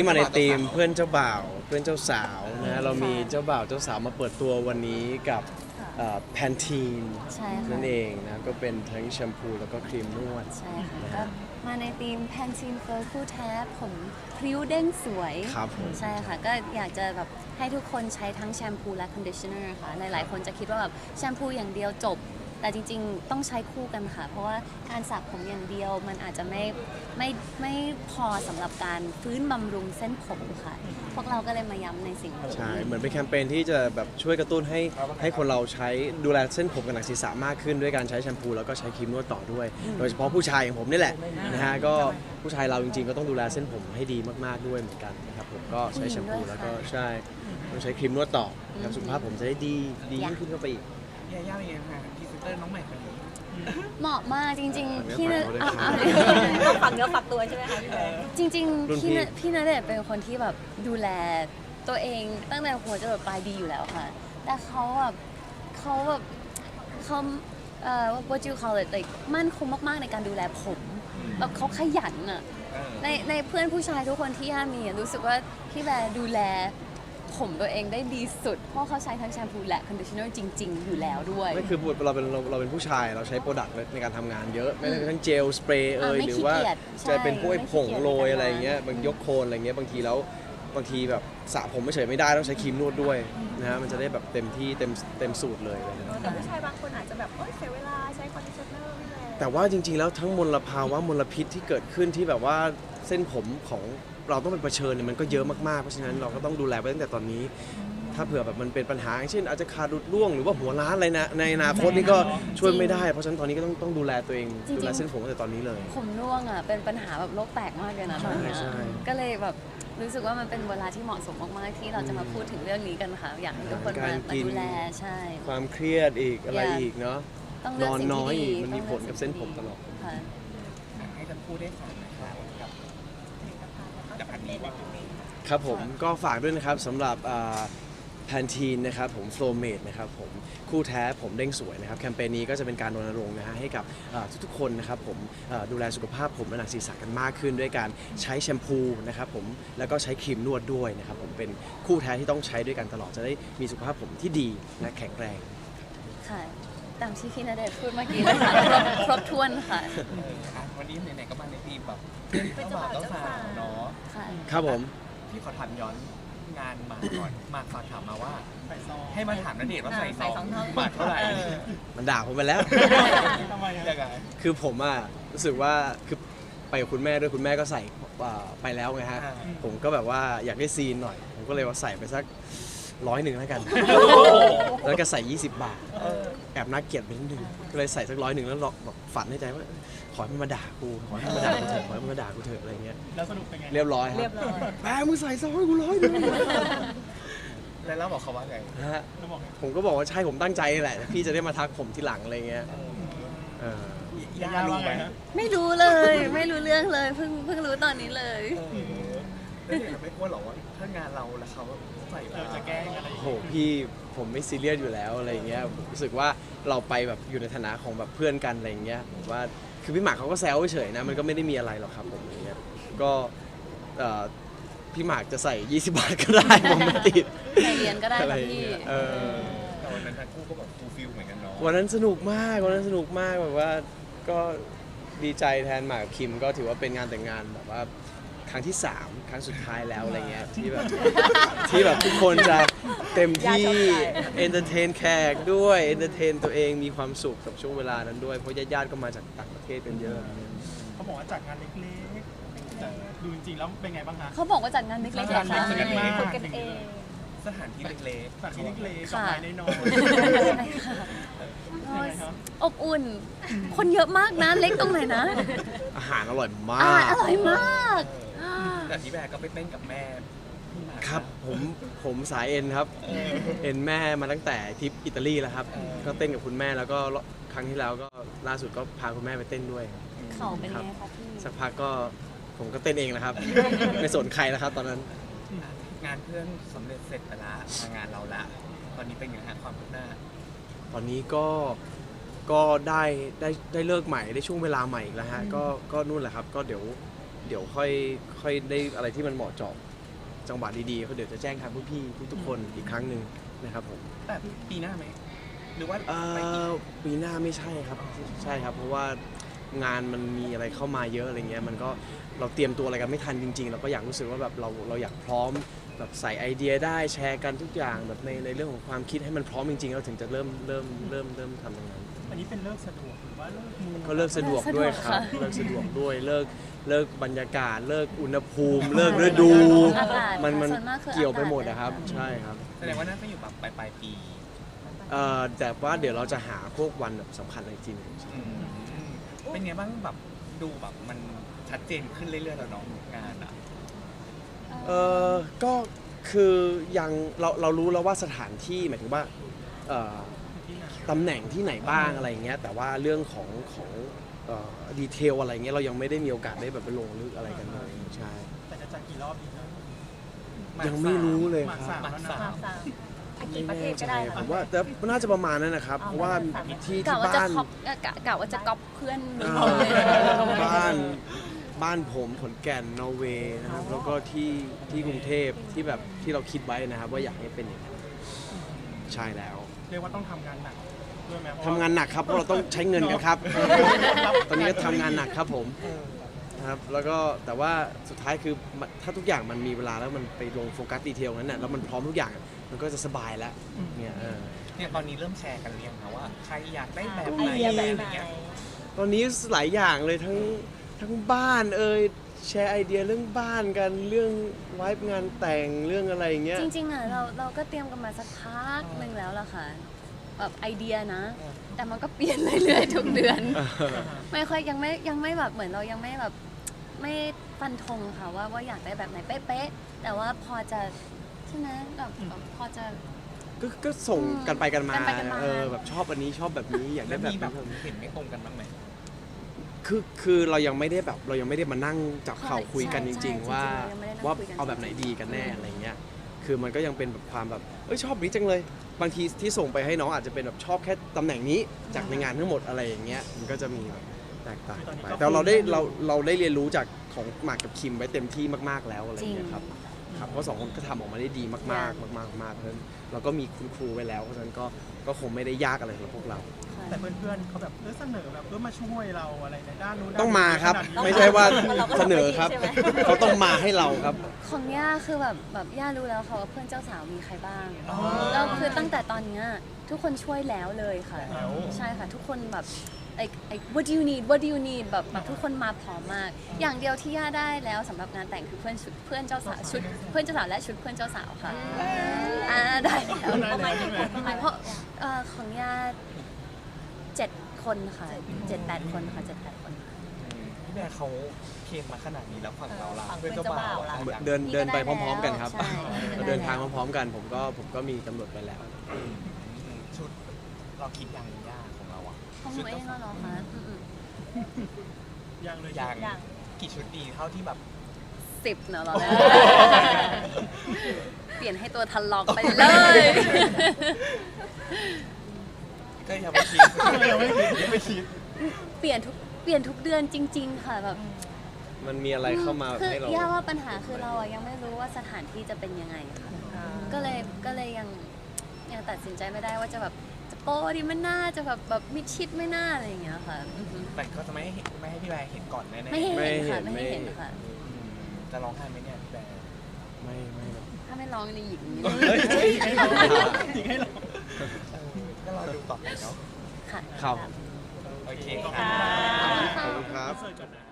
นี่มาในธีมเพื่อนเจ้าบ่าว เพื่อนเจ้าสาวนะฮะเรามีเจ้าบ่าวเจ้าสาวมาเปิดตัววันนี้กับแพนทีนใช่ค่ะนั่นเองนะก็เป็นทั้งแชมพูแล้วก็ครีมนวดใช่ค่ะก็มาในธีมแพนซีนเฟอร์คู่แท้ผมพริ้วเด้งสวยครับผมใช่ค่ะ ก็อยากจะแบบให้ทุกคนใช้ทั้งแชมพูและคอนดิชเนอร์ค่ะหลายๆคนจะคิดว่าแบบแชมพูอย่างเดียวจบ แต่จริงๆ ต้องใช้คู่กันค่ะ เพราะว่าการสระผมอย่างเดียวมันอาจจะไม่ไม่ไม่พอสำหรับการฟื้นบำรุงเส้นผมค่ะ พวกเราก็เลยมาย้ำในสิ่งนี้ ใช่ เหมือนเป็นแคมเปญที่จะแบบช่วยกระตุ้นให้ให้คนเราใช้ดูแลเส้นผมกับหนังศีรษะมากขึ้นด้วยการใช้แชมพูแล้วก็ใช้ครีมนวดต่อด้วย โดยเฉพาะผู้ชายอย่างผมนี่แหละนะฮะก็ผู้ชายเราจริงๆ ก็ต้องดูแลเส้นผมให้ดีมากๆด้วยเหมือนกันนะครับผมก็ใช้แชมพูแล้วก็ใช่ต้องใช้ครีมนวดต่อครับสุขภาพผมจะได้ดีดียิ่งขึ้นเข้าไปอีก ยาย่าเป็นยังไงคะพรีเซนเตอร์น้องใหม่คนนี้เหมาะมากจริงเอาๆพี่เนื้เนอฝากเขาด้วยอะครับอะต้องฝักเนื้อฝักตัวใช่ไหมคะพี่แบงค์จริงรุ่นๆพี่ พี่ณพี่ณเดชน์เป็นคนที่แบบดูแลตัวเองตั้งแต่หัวจรดปลายดีอยู่แล้วค่ะ แต่เขาแบบเขาแบบเขาเอ่อ what do you call it like มั่นคงมากๆในการดูแลผมแบบเขาขยันอะเออในในเพื่อนผู้ชายทุกคนที่ย่ามีอะรู้สึกว่าพี่แบร์ดูแล ผมตัวเองได้ดีสุด เพราะเขาใช้ทั้งแชมพูและคอนดิชเนอร์จริง ๆ อยู่แล้วด้วย ไม่คือเราเป็นเราเราเป็นผู้ชายเราใช้โปรดักต์ในการทำงานเยอะ ไม่ว่าจะทั้งเจลสเปรย์เอ่ยอ่าไม่หรือว่าขี้เกียจจะเป็นพวกไอ้ใช่ผงโรยไม่ขี้เกียจอะไรอย่างเงี้ยบางยกโคนอะไรเงี้ยบางทีแล้วบางทีแบบสระผมไม่เฉยไม่ได้ต้องใช้ครีมนวดด้วยนะฮะมันจะได้แบบเต็มที่เต็มเต็มสูตรเลยอะไรเงี้ย แต่ผู้ชายบางคนอาจจะแบบเอ้ยเสียเวลาใช้คอนดิชเนอร์พี่แบงค์แต่ว่าจริงๆ แล้วทั้งมลภาวะมลพิษที่เกิดขึ้นที่แบบว่า เส้นผมของเราต้องเป็นเผชิญเนี่ยมันก็เยอะมากๆ เพราะฉะนั้นเราก็ต้องดูแลไว้ตั้งแต่ตอนนี้ ถ้าเผื่อแบบมันเป็นปัญหาอย่างเช่น อาจจะขาดรุดร่วงหรือว่าหัวล้านอะไรนะในอนาคตนี่ก็ช่วยไม่ได้ เพราะฉะนั้นตอนนี้ก็ต้องต้องดูแลตัวเองจริงๆ ดูแลเส้นผมตั้งแต่ตอนนี้เลย ผมร่วงอะเป็นปัญหาแบบโลกแตกมากเลยนะตอนเนี้ยใช่ใช่ ก็เลยแบบรู้สึกว่ามันเป็นเวลาที่เหมาะสมมากๆที่เราจะมาพูดถึงเรื่องนี้กันค่ะอยากให้ทุกคนมามาดูแลใช่ ความเครียดอีกอะไรอย่าอีกเนาะ ต้องนเลือกอนสิ่งน้อยที่ดีอีกมันมีต้องผลกับเส้นผมตลอด ค่ะ ให้ทั้งคู่ได้ฝากนะครับกั บกับอันนี้ว่าครับผมก็ฝากด้วยนะครับสำหรับแพนทีนนะครับผมโฟลเมดนะครับผมคู่แท้ผมเด้งสวยนะครับแคมเปญนี้ก็จะเป็นการรณรงค์นะฮะให้กับเอ่อทุกๆคนนะครับผมเอ่อดูแลสุขภาพผมและหนังศีรษะกันมากขึ้น ด้วยการใช้แชมพูนะครับผมแล้วก็ใช้ครีมนวดด้วยนะครับผมเป็นคู่แท้ที่ต้องใช้ด้วยกันตลอดจะได้มีสุขภาพผมที่ดีและแข็งแรงค่ะ ตามที่พี่ณเดชน์พูดเมื่อกี้เลยค่ะครบครบถ้วนค่ะเอออะวันนี้ไหนๆก็มาในทีมแบบเจ้าบ่าวเจ้าสาวเนาะค่ะ ครับผม พี่ขอถามย้อนงานหมากก่อนหมากฝากถามมาว่า ให้มาถามนเดชน์ว่าใส่ซองหมากเท่าไหร่มันด่าผมไปแล้วยังไงคือผมอะรู้สึกว่าคือไปกับคุณแม่ด้วยคุณแม่ก็ใส่เอ่อไปแล้วไงฮะอ่าผมก็แบบว่าอยากได้ซีนหน่อย ผมก็เลยว่าใส่ไปสักร้อยหนึ่งแล้วกัน แล้วก็ใส่ 20 บาท แอบน่าเกลียดไปนิดนึงก็เลยใส่สักร้อยหนึ่งแล้วหลอกแบบฝันในใจว่าขอให้มันมาด่ากูขอให้มันมาด่ากูเถอะขอให้มันมาด่ากูเถอะอะไรเงี้ยแล้วสรุปเป็นไงเรียบร้อยคเรีรัยบบร้อยแม่มึงใส่ซองให้กูร้อยหนึ่งแล้วเราบอกเขาว่าไงนะฮะแล้วบอกไงผมก็บอกว่าใช่ผมตั้งใจแหละแต่พี่จะได้มาทักผมทีหลังอะไรเงี้ยเออย่ารู้ไหมไม่รู้เลย ไม่รู้เรื่องเลยเพิ่งเพิ่งรู้ตอนนี้เลย แล้วเด็กไม่กลัวหรอว่าถ้างานเราแล้วเขาใส่เออจะแกล้งอะไรอย่างโหเงี้ยพี่ผมไม่ซีเรียสอยู่แล้วอะไรเงี้ยผมรู้สึกว่าเราไปแบบอยู่ในฐานะของแบบเพื่อนกันอะไรเงี้ยผมว่าคือพี่หมากเขาก็แซวเฉยๆนะมันก็ไม่ได้มีอะไรหรอกครับผมอย่างเงี้ยก็เอ่อพี่หมากจะใส่ 20 บาทก็ได้ ผมไม่ติดใส่เหรียญก็ได้อะไรค่ะอย่างพี่ เงี้ยเออแต่วันนั้นทั้งคู่ก็แบบฟูลฟิลเหมือนกันเนาะวันนั้นสนุกมากวันนั้นสนุกมากแบบว่าก็ดีใจแทนหมากกับคิมก็ถือว่าเป็นงานแต่งงานแบบว่า ครั้งที่ 3 ครั้งสุดท้ายแล้วอะไรเงี้ยที่แบบที่แบบทุกคนจะเต็มที่เอนเตอร์เทนแขกด้วยเอนเตอร์เทนตัวเองมีความสุขกับช่วงเวลานั้นด้วย เพราะญาติๆก็มาจากต่างประเทศกันเยอะ เขาบอกว่าจัดงานเล็กๆแต่ดูจริงๆแล้วเป็นไงบ้างคะเขาบอกว่าจัดงานเล็กๆจัเหรดองานคะเล็กๆมาก คนกันเองสถานที่เล็กจัดที่เล็กๆค่ะกับไม้น้อยโอ้ๆยยังไงครับอบอุ่น คนเยอะมากนะ เล็กตรงไหนนะ อาหารอร่อยมาอากหารอร่อยมากๆ แต่พี่แบร์ก็ไปเต้นกับแม่พี่หมากครับผมผมสายเอ็นครับ เออ เอ็นแม่มาตั้งแต่ทริปอิตาลีแล้วครับ เออ ก็เต้นกับคุณแม่แล้วก็ครั้งที่แล้วก็ล่าสุดก็พาคุณแม่ไปเต้นด้วย เขาเป็นไงคะพี่ สักพักก็ผมก็เต้นเองนะครับ ไม่สนใครแล้วครับ ตอนนั้น งานเพื่อนสำเร็จเสร็จไปละมางานเราละ ตอนนี้เป็นไงฮะความคืบหน้า ตอนนี้ก็ก็ได้ได้ได้เลิกใหม่ได้ช่วงเวลาใหม่อีกแล้วฮะก็ก็นู่นแหละครับ ก็เดี๋ยว เดี๋ยวค่อยค่อยได้อะไรที่มันเหมาะเจาะจังหวะดีๆเขาเดี๋ยวจะแจ้งทางผู้พี่ทุกๆคนอีกครั้งหนึ่งนะครับผมแต่ปีหน้าไหมหรือว่าเอ่ไปอีก อปีหน้าไม่ใช่ครับใช่ครับ เพราะว่างานมันมีอะไรเข้ามาเยอะอะไรเงี้ยมันก็เราเตรียมตัวอะไรกันไม่ทันจริงๆเราก็อยากรู้สึกว่าแบบเราเราอยากพร้อมแบบใส่ไอเดียได้แชร์กันทุกอย่างแบบในในเรื่องของความคิดให้มันพร้อมจริงๆเราถึงจะเริ่มเริ่มเริ่มเริ่มทำตรงนั้นอั นนี้เป็นเลิกสะดวกหรือว่าเลิกมูก็เลิกสะดวกด้วยครับเลิกสะดวกด้วยเลิกเลิกบรรยากาศ เลิกอุณหภูมิ เลิกฤดู อากาศมันมันส่วนมากคือเกี่ยวไปอากาศหมดนะครับใช่ครับแสดงว่าน่าจะอยู่แบบปลายปลายปีเอ่อแต่ว่าเดี๋ยวเราจะหาพวกวันแบบสำคัญอะไรจริงอืมเป็นไงบ้างแบบดูแบบมันชัดเจนขึ้นเรื่อยๆแล้วเนาะงานอะ เออก็คือยังเราเรารู้แล้วว่าสถานที่หมายถึงว่าเอ่อที่ไหน ตำแหน่งที่ไหนบ้างอะไรอย่างเงี้ยแต่ว่าเรื่องของของดีเทลอะไรเงี้ยเรายังไม่ได้มีโอกาสได้แบบไปลงลึกอะไรกันเลยใช่แต่จะจัดกี่รอบดีนะยังไม่รู้เลยหมากครับสามแล้วนะหมากสามกี่ประเทศก็ได้ผค่ะมว่าแต่น่าจะประมาณนั้นนะครับเพราะว่าที่กะที่ว่าจะบ้านคอปเอ่อกะกะว่าจะก๊อปเพื่อนอ่าบ้านบ้านผมขอนแก่นนอร์เวย์นะครับแล้วก็ที่ที่กรุงเทพที่แบบที่เราคิดไว้นะครับ ว่าอยากให้เป็นอย่างนั้นใช่แล้ว เรียกว่าต้องทำงานหนัก ด้วยไหมเพระทำงานหนักครับเพราะเราต้องใช้เงินกันครับ ตอนนี้ก็ทำงานหนักครับผมนะครับ แล้วก็แต่ว่าสุดท้ายคือมันถ้าทุกอย่างมันมีเวลาแล้วมันไปลงโฟกัสดีเทลนั้นน่ะแล้วมันพร้อมทุกอย่างมันก็จะสบายแล้วเนี่ยเออเนี่ยตอนนี้เริ่มแชร์กันหรือยังคะว่าใครอยากได้แบบไอไหนเดียแบแบบบไหนไหนเงี้ยตอนนี้หลายอย่างเลยทั้งทั้งบ้านเอ่ยแชร์ไอเดียเรื่องบ้านกันเรื่องไวฟ์งานแต่งเรื่องอะไรอย่างเงี้ยจริงๆอะเราเราก็เตรียมกันมาสักพักหนึ่งแล้วล่ะค่ะ แบบไอเดียนะ แต่มันก็เปลี่ยนเรื่อยๆทุกเดือน ไม่ค่อยยังไม่ยังไม่แบบเหมือนเรายังไม่แบบไม่ฟันธงค่ะว่าว่าอยากได้แบบไหนเป๊ะๆแต่ว่าพอจะใช่ไหมแบบแบบพอจะ ก็ก็ส่งกันไปกันมากันไปกันมา เออแบบชอบอันนี้ชอบแบบนี้อยากแล้ได้วแบบมีนี้แบบเห็นไม่ตรงกันบ้างไหม คือคือเรายังไม่ได้แบบเรายังไม่ได้มานั่งจับเข่าคุยกันจใช่ริง ใช่ๆ ว่าจริงๆเรายังไม่ได้นั่งว่าคุยกัน เอาแบบไหนดีกันแน่อะไรเงี้ยคือมันก็ยังเป็นแบบความแบบเอ้ยชอบนี้จังเลย บางทีที่ส่งไปให้น้องอาจจะเป็นแบบชอบแค่ตำแหน่งนี้จากในงานทั้งหมดอะไรอย่างเงี้ยมันก็จะมีแบบแตกต่างไปแต่เราได้เราเราได้เรียนรู้จากของหมากกับคิมไว้เต็มที่มากๆแล้วอะไรจริงเงี้ยครับ ครับเพราะสองคนก็ทำออกมาได้ดีมากๆ มากๆมากๆเพราะฉะนั้นเราก็มีคุณครูไว้แล้ว เพราะฉะนั้นก็ก็คงไม่ได้ยากอะไรสำหรับพวกเราค่ะแต่เพื่อนๆเขาแบบเออเสนอแบบเออมาช่วยเราอะไรในด้านนู้นด้นต้องนี้มาครับ ขนดนี้ไม่ใช่ว่าเราก็เสนอครับทำไม่ดีใช่ไหมเขาต้องมาให้เราครับ ของย่าคือแบบแบบย่ารู้แล้วค่ะว่าเพื่อนเจ้าสาวมีใครบ้างอ๋อแล้วคือตั้งแต่ตอนเนี้ยทุกคนช่วยแล้วเลยค่ะแล้วใช่ค่ะ ทุกคนแบบ ไอ้ไอ้ what do you need what do you need แบบแบบทุกคนมาพร้อมมาก อย่างเดียวที่ย่าได้แล้วสำหรับงานแต่งคือเพื่อนชุดเพื่อนเจ้าสาวชุดเพื่อนเจ้าสาวและชุดเพื่อนเจ้าสาวค่ะอ่าได้แล้วได้แล้วใช่ไหมเพราะเอ่อของย่าเจ็ดคนค่ะเจ็ดแปดคนค่ะเจ็ดแปดคนค่ะพี่แบร์เขาเคลมมาขนาดนี้แล้วฝั่งเราล่ะฝั่งเพื่อนเจ้าบ่าวเพื่อนเจ้าบ่าวล่ะล่ะ เดินนี่ก็เดินไปได้พร้อม ๆ กันครับใช่ก็ได้เดินทางพร้อมๆกัน ผมก็ผมก็มีกำหนดไปแล้ว ชุดเราคิดยังยากของเราอะ ของหนูเองเหรอคะอืมยังเลยยังยังกี่ชุดดีเท่าที่แบบๆสิบเนอะเราเนี่ยเปลี่ยนให้ตัวทันล็อกไปเลย ก็ยังไม่คิดยังไม่คิดยังไม่คิดเปลี่ยนทุกเปลี่ยนทุกเดือนจริง ๆ ค่ะแบบมันมีอะไรเข้ามาคือให้เรา ย่าว่าปัญหาคือเราอะยังไม่รู้ว่าสถานที่จะเป็นยังไงค่ะ ก็เลยก็เลยยังยังตัดสินใจไม่ได้ว่าจะแบบจะ โปรดีไม่น่าจะแบบแบบมิดชิดไม่น่าอะไรอย่างเงี้ยค่ะอือฮึแต่ก็จะไม่ให้เห็นไม่ให้พี่แบร์เห็นก่อนแน่ๆไม่ให้ไม่เห็นเห็ค่ะนไม่ให้เห็นไม่ค่ะ อืมจะร้องไห้ไหมเนี่ยพี่แบร์ไม่ไม่หรอกถ้าไม่ร้องในหญิงให้เราจริงให้เราเออก็รอดูต่อไปเนาะค่ะ ครับ โอเคขอบค่ะคุณขอบคุณค่ะขอบคุณครับ เสิร์ฟก่อนนะ